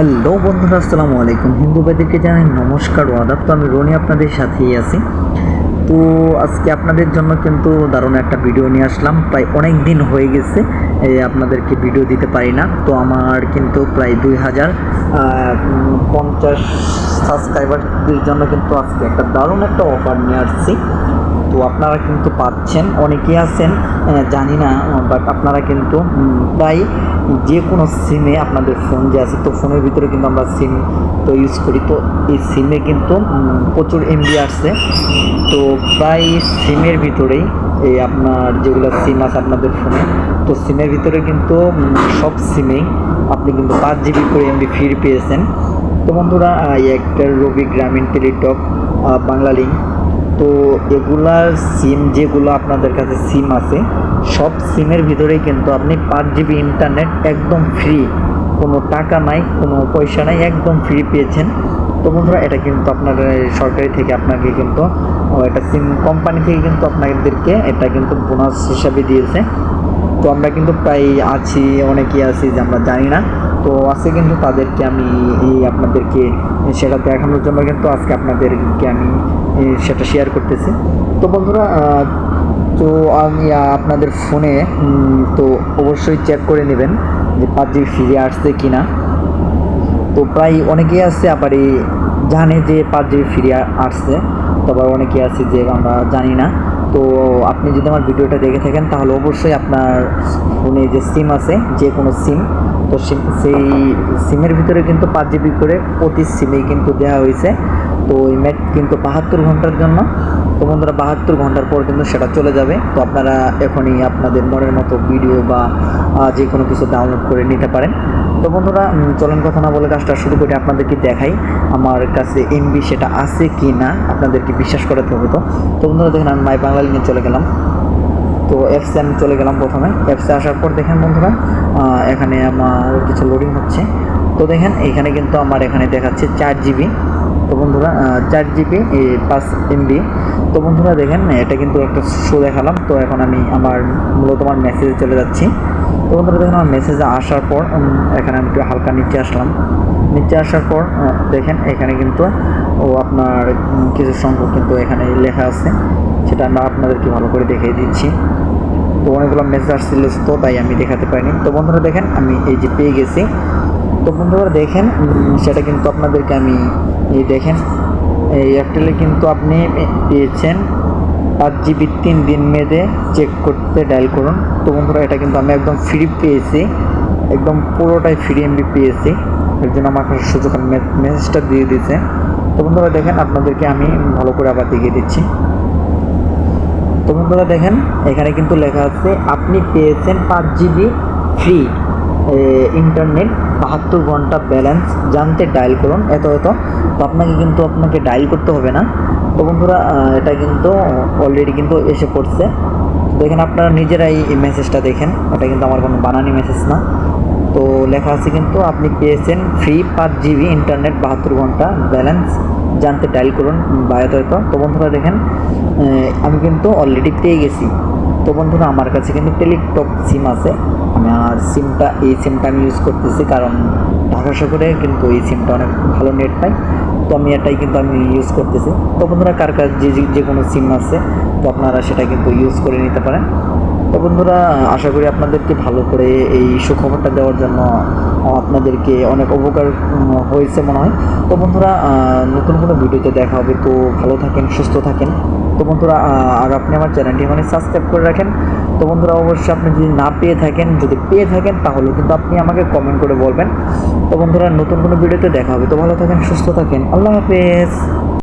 Hello বন্ধুরা, আসসালামু আলাইকুম। হিন্দু ভাইদেরকে জানাই নমস্কার ও আদাব। তো আমি রনি আপনাদের সাথেই আছি। তো আজকে আপনাদের জন্য কিন্তু দারুণ একটা ভিডিও নিয়ে আসলাম। প্রায় অনেক দিন হয়ে গেছে আপনাদেরকে ভিডিও দিতে পারি না। তো আমার কিন্তু প্রায় দুই হাজার পঞ্চাশ সাবস্ক্রাইবারদের জন্য কিন্তু আজকে একটা দারুণ একটা অফার নিয়ে আসছি। তো আপনারা কিন্তু পাচ্ছেন, অনেকেই আছেন জানি না বাট আপনারা কিন্তু প্রায় যে কোনো সিমে আপনাদের ফোন যে আছে, তো ফোনের ভিতরে কিন্তু আমরা সিম তো ইউজ করি। তো এই সিমে কিন্তু প্রচুর এমবি আসছে তো প্রায় সিমের ভিতরেই এই আপনার যেগুলো সিম আছে আপনাদের ফোনে তো সিমের ভিতরে কিন্তু সব সিমেই আপনি কিন্তু পাঁচ জিবি করে এমবি ফ্রি পেয়েছেন। তো বন্ধুরা এই একটা রবি গ্রামীণ টেলিটক বাংলা লিঙ্ক তো এগুলার সিম যেগুলো আপনাদের কাছে সিম আছে, সব সিমের ভিতরেই কিন্তু আপনি পাঁচ জিবি ইন্টারনেট একদম ফ্রি কোনো টাকা নাই, কোনো পয়সা নাই, একদম ফ্রি পেয়েছেন। তো বন্ধুরা, এটা কিন্তু আপনার সরকারি থেকে আপনাকে কিন্তু এটা সিম কোম্পানি থেকে কিন্তু আপনাদেরকে এটা কিন্তু বোনাস হিসাবে দিয়েছে। তো আমরা কিন্তু প্রায় আছি, অনেকেই আছি যে আমরা জানি না। তো আজকে কিন্তু তাদেরকে আমি এই আপনাদেরকে সেটা দেখানোর জন্য কিন্তু আজকে আপনাদেরকে আমি সেটা শেয়ার করতেছি। তো বন্ধুরা তো আমি আপনাদের ফোনে তো অবশ্যই চেক করে নেবেন যে পাঁচ জিবি ফিরে আসছে কি না তো প্রায় অনেকেই আছে, আবার এই জানে যে পাঁচ জিবি ফিরে আসছে। তো আবার অনেকে আছে যে আমরা জানি না। তো আপনি যদি আমার ভিডিওটা দেখে থাকেন, তাহলে অবশ্যই আপনার ফোনে যে সিম আছে, যে কোনো সিম তো সেই সিমের ভিতরে কিন্তু পাঁচ জিবি করে প্রতি সিমেই কিন্তু দেওয়া হয়েছে। তো ওই ম্যাট কিন্তু বাহাত্তর ঘণ্টার জন্য। তো বন্ধুরা, বাহাত্তর ঘণ্টার পর কিন্তু সেটা চলে যাবে। তো আপনারা এখনই আপনাদের মনের মতো ভিডিও বা যে কোনো কিছু ডাউনলোড করে নিতে পারেন। তো বন্ধুরা চলেন কথা না বলে কাজটা শুরু করে আপনাদেরকে দেখাই আমার কাছে এমবি সেটা আছে কি না আপনাদেরকে বিশ্বাস করাতে হবে তো। বন্ধুরা, দেখেন, আমি মাই বাংলা লিঙ্কে চলে গেলাম। তো অ্যাপসে আমি চলে গেলাম প্রথমে। অ্যাপসে আসার পর দেখেন বন্ধুরা এখানে আমার কিছু লোডিং হচ্ছে। তো দেখেন, এখানে কিন্তু আমার এখানে দেখাচ্ছে চার জিবি তো বন্ধুরা চার জিবি পাঁচ এমবি তো বন্ধুরা দেখেন, এটা কিন্তু একটা শো দেখালাম। তো এখন আমি আমার মূলত আমার মেসেজে চলে যাচ্ছি। তো বন্ধুরা দেখেন, আমার মেসেজে আসার পর এখানে আমি একটু হালকা নিচে আসলাম। নিচে আসার পর দেখেন, এখানে কিন্তু ও আপনার কিছু সংখ্যক কিন্তু এখানে লেখা আছে। সেটা আমরা আপনাদেরকে ভালো করে দেখিয়ে দিচ্ছি। তো অনেকগুলো মেসেজ আসছিল, তো তাই আমি দেখাতে পারিনি। তো বন্ধুরা দেখেন, আমি এই যে পেয়ে গেছি। তো বন্ধুরা দেখেন সেটা কিন্তু আপনাদেরকে আমি এই দেখেন, এই এয়ারটেলে কিন্তু আপনি পেয়েছেন পাঁচ জিবি তিন দিন মেয়াদে চেক করতে ডায়াল করুন। তো বন্ধুরা, এটা কিন্তু আমি একদম ফ্রি পেয়েছি। একদম পুরোটাই ফ্রি এমবি পেয়েছি। এর জন্য আমার কাছে সুযোগ মেসেজটা দিয়ে দিয়েছে। তো বন্ধুরা দেখেন, আপনাদেরকে আমি ভালো করে আবার দেখিয়ে দিচ্ছি। তো বন্ধুরা দেখেন, এখানে কিন্তু লেখা আছে, আপনি পেয়েছেন পাঁচ জিবি ফ্রি ইন্টারনেট বাহাত্তর ঘণ্টা ব্যালেন্স জানতে ডায়াল করুন, এত এত। তো আপনাকে কিন্তু আপনাকে ডায়াল করতে হবে না। তো বন্ধুরা এটা কিন্তু অলরেডি কিন্তু এসে পড়ছে। দেখেন আপনারা নিজেরাই এই মেসেজটা দেখেন এটা কিন্তু আমার কোনো বানানি মেসেজ না। তো লেখা আছে কিন্তু আপনি পেয়েছেন ফ্রি পাঁচ জিবি ইন্টারনেট বাহাত্তর ঘণ্টা ব্যালেন্স জানতে ডায়াল করুন বা এত এত তো বন্ধুরা দেখেন আমি কিন্তু অলরেডি পেয়ে গেছি। তো বন্ধুরা আমার কাছে কিন্তু টেলিটক সিম আছে। আমার সিমটা এই সিমটা আমি ইউজ করতেছি কারণ ঢাকা শহরে কিন্তু এই সিমটা অনেক ভালো নেট পাই। তো আমি এটাই কিন্তু আমি ইউজ করতেছি। তো বন্ধুরা কার যে যে- যে কোনো সিম আছে, তো আপনারা সেটা কিন্তু ইউজ করে নিতে পারেন। তো বন্ধুরা, আশা করি আপনাদেরকে ভালো করে এই সুখবরটা দেওয়ার জন্য আপনাদেরকে অনেক উপকার হয়েছে মনে হয়। তো বন্ধুরা নতুন কোনো ভিডিওতে দেখা হবে, তো ভালো থাকেন, সুস্থ থাকেন। তো বন্ধুরা আর আপনি আমার চ্যানেলটি মানে সাবস্ক্রাইব করে রাখেন। তো বন্ধুরা, অবশ্যই আপনি যদি না পেয়ে থাকেন, যদি পেয়ে থাকেন, তাহলে কিন্তু আপনি আমাকে কমেন্ট করে বলবেন। তো বন্ধুরা, নতুন কোনো ভিডিওতে দেখা হবে, তো ভালো থাকেন, সুস্থ থাকেন। আল্লাহ হাফেজ।